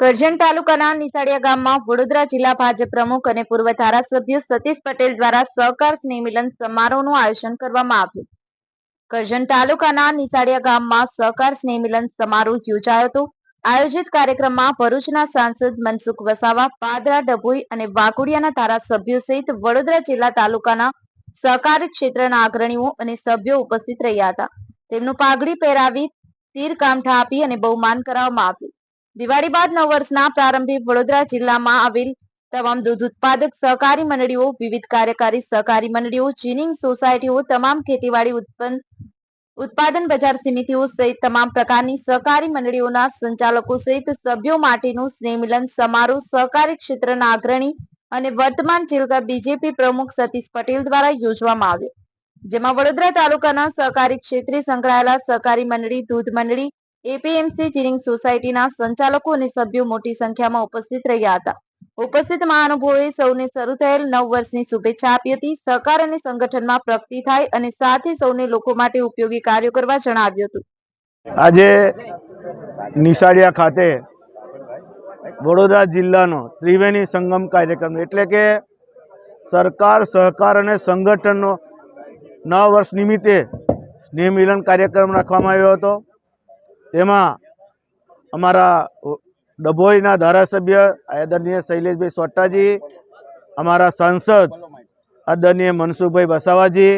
કરજણ તાલુકાના નિસાડિયા ગામમાં વડોદરા જિલ્લા ભાજપ પ્રમુખ અને પૂર્વ ધારાસભ્ય સતીશ પટેલ દ્વારા સહકાર સ્નેહમિલન સમારોહનું આયોજન કરવામાં આવ્યું. કરજણ તાલુકાના નિસાડિયા ગામમાં સહકાર સ્નેહમિલન સમારોહ યોજાયો હતો. આયોજિત કાર્યક્રમમાં ભરૂચના સાંસદ મનસુખ વસાવા, પાદરા ડભોઈ અને વાઘોડિયાના ધારાસભ્યો સહિત વડોદરા જિલ્લા તાલુકાના સહકારી ક્ષેત્રના અગ્રણીઓ અને સભ્યો ઉપસ્થિત રહ્યા હતા. તેમનું પાઘડી પહેરાવી તીર કામઠા આપી અને બહુમાન કરાવવામાં આવ્યું. દિવાળી બાદ નવ વર્ષના પ્રારંભે વડોદરા જિલ્લામાં આવેલ તમામ દૂધ ઉત્પાદક સહકારી મંડળીઓ, વિવિધ કાર્યકારી સહકારી મંડળીઓ, જીનિંગ સોસાયટીઓ, તમામ ખેતીવાડી ઉત્પન્ન, ઉત્પાદન બજાર સમિતિઓ સહિત તમામ પ્રકારની સહકારી મંડળીઓના સંચાલકો સહિત સભ્યો માટેનું સ્નેહમિલન સમારોહ સહકારી ક્ષેત્રના અગ્રણી અને વર્તમાન જિલ્લા બીજેપી પ્રમુખ સતીશ પટેલ દ્વારા યોજવામાં આવ્યો. જેમાં વડોદરા તાલુકાના સહકારી ક્ષેત્રે સંકળાયેલા સહકારી મંડળી, દૂધ મંડળી એપીએમસી ચીરિંગ સોસાયટીના સંચાલકો અને સભ્યો મોટી સંખ્યામાં ઉપસ્થિત રહ્યા હતા. ઉપસ્થિત મહાનુભાવોએ સૌને શરૂ થયેલ નવ વર્ષની શુભેચ્છા આપી હતી. સહકાર અને સંગઠનમાં પ્રગતિ થાય અને સાથે સૌને લોકો માટે ઉપયોગી કાર્યો કરવા જણાવ્યું હતું. આજે નિશાળિયા ખાતે વડોદરા જિલ્લાનો ત્રિવેણી સંગમ કાર્યક્રમ એટલે કે સરકાર, સહકાર અને સંગઠનનો નવ વર્ષ નિમિત્તે સ્નેહ મિલન કાર્યક્રમ રાખવામાં આવ્યો હતો. તેમાં અમારા ડભોઈના ધારાસભ્ય આદરણીય શૈલેષભાઈ સોટ્ટાજી અમારા સાંસદ આદરણીય મનસુખભાઈ વસાવાજી,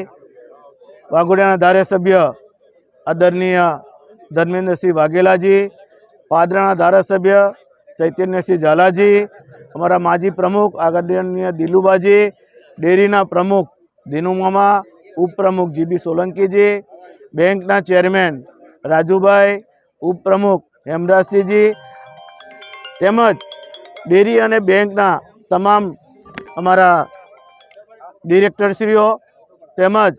વાઘોડિયાના ધારાસભ્ય આદરણીય ધર્મેન્દ્રસિંહ વાઘેલાજી, પાદરાના ધારાસભ્ય ચૈતન્યસિંહ ઝાલાજી, અમારા માજી પ્રમુખ આદરણીય દિલુબાજી, ડેરીના પ્રમુખ દિનુમામા ઉપપ્રમુખ જીબી સોલંકીજી, બેંકના ચેરમેન રાજુભાઈ ઉપપ્રમુખ હેમરાજસિંહજી તેમજ ડેરી અને બેંકના તમામ અમારા ડિરેક્ટરશ્રીઓ તેમજ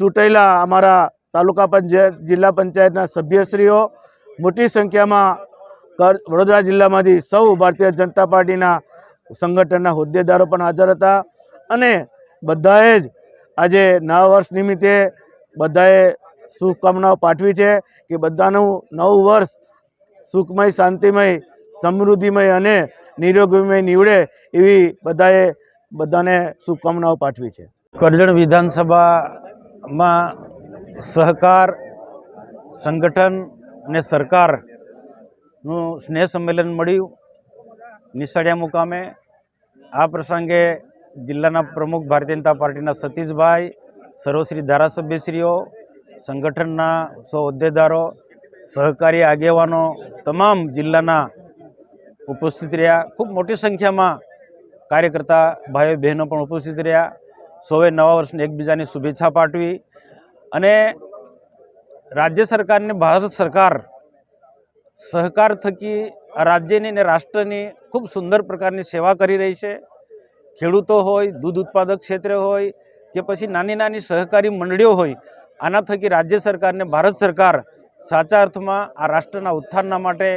ચૂંટાયેલા અમારા તાલુકા પંચાયત, જિલ્લા પંચાયતના સભ્યશ્રીઓ, મોટી સંખ્યામાં વડોદરા જિલ્લામાંથી સૌ ભારતીય જનતા પાર્ટીના સંગઠનના હોદ્દેદારો પણ હાજર હતા અને બધાએ જ આજે નવા વર્ષ નિમિત્તે બધાએ શુભકામનાઓ પાઠવી છે કે બધાનું નવું વર્ષ સુખમય, શાંતિમય, સમૃદ્ધિમય અને નિરોગીમય નીવડે એવી બધાએ બધાને શુભકામનાઓ પાઠવી છે. કરજણ વિધાનસભામાં સહકાર સંગઠન અને સરકારનું સ્નેહ સંમેલન મળ્યું. નિશાળિયા મુકામે આ પ્રસંગે જિલ્લાના પ્રમુખ ભારતીય જનતા પાર્ટીના સતીશભાઈ, સર્વશ્રી ધારાસભ્યશ્રીઓ સંગઠનના સૌ હોદ્દેદારો સહકારી આગેવાનો તમામ જિલ્લાના ઉપસ્થિત રહ્યા. ખૂબ મોટી સંખ્યામાં કાર્યકર્તા ભાઈઓ બહેનો પણ ઉપસ્થિત રહ્યા. સૌએ નવા વર્ષની એકબીજાની શુભેચ્છા પાઠવી અને રાજ્ય સરકારને ભારત સરકાર સહકાર થકી રાજ્યની અને રાષ્ટ્રની ખૂબ સુંદર પ્રકારની સેવા કરી રહી છે. ખેડૂતો હોય, દૂધ ઉત્પાદક ક્ષેત્રે હોય કે પછી નાની નાની સહકારી મંડળીઓ હોય આના થકી રાજ્ય સરકારને ભારત સરકાર સાચા અર્થમાં આ રાષ્ટ્રના ઉત્થાનના માટે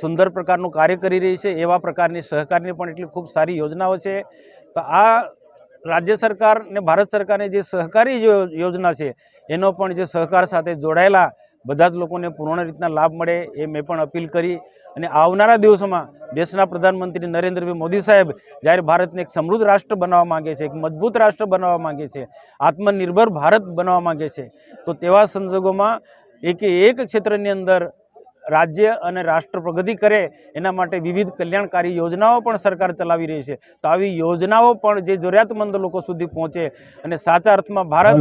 સુંદર પ્રકારનું કાર્ય કરી રહી છે, એવા પ્રકારની સહકારની પણ એટલી ખૂબ સારી યોજનાઓ છે. તો આ રાજ્ય સરકાર ને ભારત સરકારની જે સહકારી યોજના છે, એનો પણ જે સહકાર સાથે જોડાયેલા બધા જ લોકોને પૂર્ણ રીતના લાભ મળે એ મેં પણ અપીલ કરી. અને આવનારા દિવસોમાં દેશના પ્રધાનમંત્રી નરેન્દ્રભાઈ મોદી સાહેબ જ્યારે ભારતને એક સમૃદ્ધ રાષ્ટ્ર બનાવવા માંગે છે, એક મજબૂત રાષ્ટ્ર બનાવવા માંગે છે, આત્મનિર્ભર ભારત બનાવવા માંગે છે, તો તેવા સંજોગોમાં એકે એક ક્ષેત્રની અંદર રાજ્ય અને રાષ્ટ્ર પ્રગતિ કરે એના માટે વિવિધ કલ્યાણકારી યોજનાઓ પણ સરકાર ચલાવી રહી છે. તો આવી યોજનાઓ પણ જે જરૂરિયાતમંદ લોકો સુધી પહોંચે અને સાચા અર્થમાં ભારત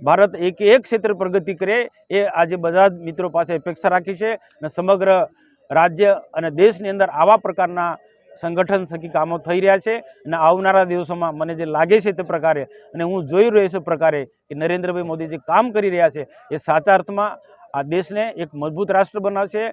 ભારત એક એક ક્ષેત્રે પ્રગતિ કરે એ આજે બધા જ મિત્રો પાસે અપેક્ષા રાખી છે અને સમગ્ર રાજ્ય અને દેશની અંદર આવા પ્રકારના સંગઠન થકી કામો થઈ રહ્યા છે અને આવનારા દિવસોમાં મને જે લાગે છે તે પ્રકારે અને હું જોઈ રહ્યો છું પ્રકારે કે નરેન્દ્રભાઈ મોદી જે કામ કરી રહ્યા છે એ સાચા અર્થમાં આ દેશને એક મજબૂત રાષ્ટ્ર બનાવશે